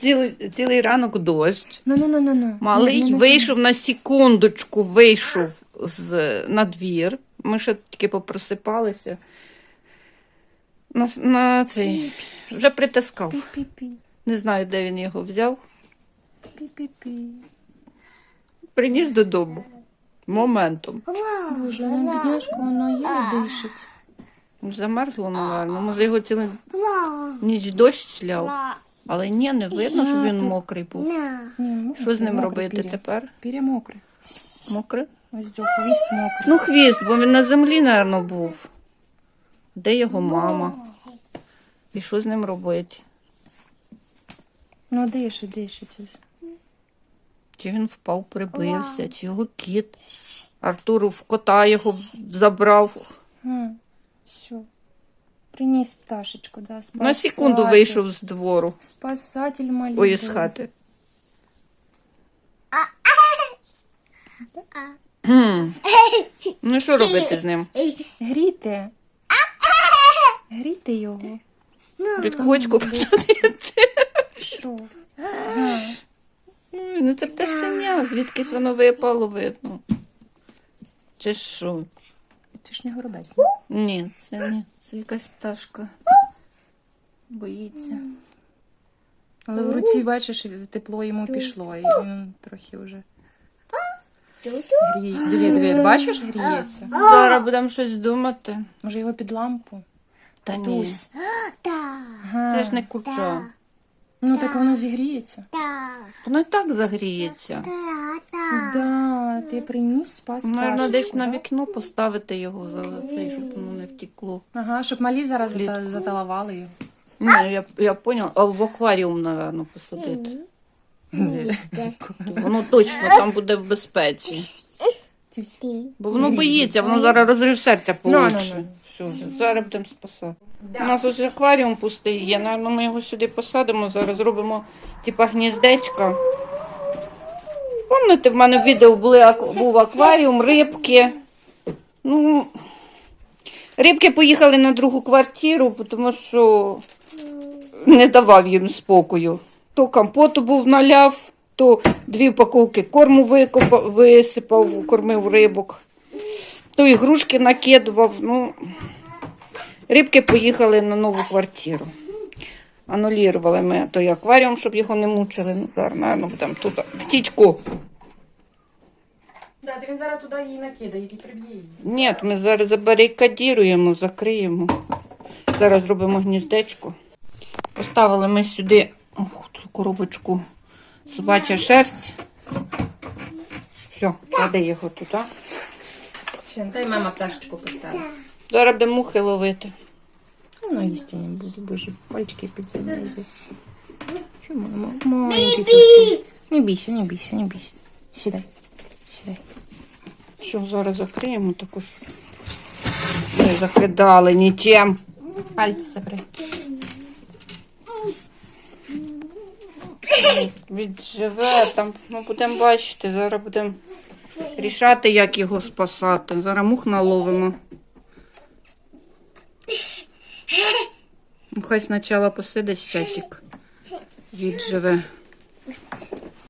цілий, цілий ранок дощ. Ну, ну, ну, ну, ну. Малий Ні, не вийшов на секундочку, вийшов з, на двір. Ми ще тільки попросипалися. На, на цей, вже притискав. Пі-пі-пі. Не знаю, де він його взяв. Пі-пі-пі. Приніс додому. Моментом. Боже, ну бідняшка, воно єле дишить. Замерзло, напевно. Може, його цілу ніч дощ ляв. Але ні, не видно, що він мокрий був. Ні, Що з ним робити тепер? Піря мокре. Мокрий? Ось цього хвіст мокрий. Ну, хвіст, бо він на землі, напевно, був. Де його мама? І що з ним робити? Ну, дишить, дишить. Чи він впав, прибився, чи його кіт. Артур в кота його забрав. Все. Приніс пташечку, да. Спасатель. На секунду вийшов з двору. Спасатель малий. Ой, з хати. Ну, що робити з ним? Гріти. Гріти його. Під кочку посадити. Що? Ой, Ну це пташеня, звідкись воно випало, видно. Чи що? Не горобець. Ні, це не. Це якась пташка. Боїться. Але в руці, бачиш, тепло йому пішло, і він трохи вже гріє. Диви, диви, бачиш, гріється. Зараз будемо щось думати. Може його під лампу? Та ні. Тусь. Ага. Це ж не курча. Ну так воно зігріється. Воно і так загріється. Да, ти приніс спас пташечку, десь на вікно поставити його за цей, щоб воно не втекло. Ага, щоб малі зараз Влітку. зата- заталавали його. Ні, я, я поняла, а в акваріум, напевно, посадити. Воно точно там буде в безпеці. Бо воно боїться, воно зараз розрив серця Ну, ну, получше. ну. Все, зараз будемо спасати. У нас ось акваріум пустий є. Наверно, ми його сюди посадимо. Зараз зробимо типа гніздечка. Пам'ятаєте, в мене в відео були, був акваріум, рибки. Ну, рибки поїхали на другу квартиру, тому що не давав їм спокою. То компоту був наляв, то дві упаковки корму викопав, висипав, кормив рибок, то ігрушки накидував. Ну, рибки поїхали на нову квартиру. Анулірували ми той акваріум, щоб його не мучили. Ну, зараз, наверно, будемо тут. Птічку. Да, ти він зараз туди її накидає, і приб'є її. Ні, ми зараз забарикадіруємо, закриємо. Зараз зробимо гніздечко. Поставили ми сюди ух, цю коробочку собача шерсть. Все, клади його туди. Ще, дай мама пташечку поставить. Зараз будемо мухи ловити. Воно їсти не буде, боже, пальчики підзалізуть. Чому? Маленький. Не бійся, не бійся, не бійся. Сідай, сідай. Що, зараз закриємо також. Не закидали нічим. Пальці закрий. Відживе там. Ну, будемо бачити, зараз будемо рішати, як його спасати. Зараз мух наловимо. Хай спочатку посидить часик. Відживе.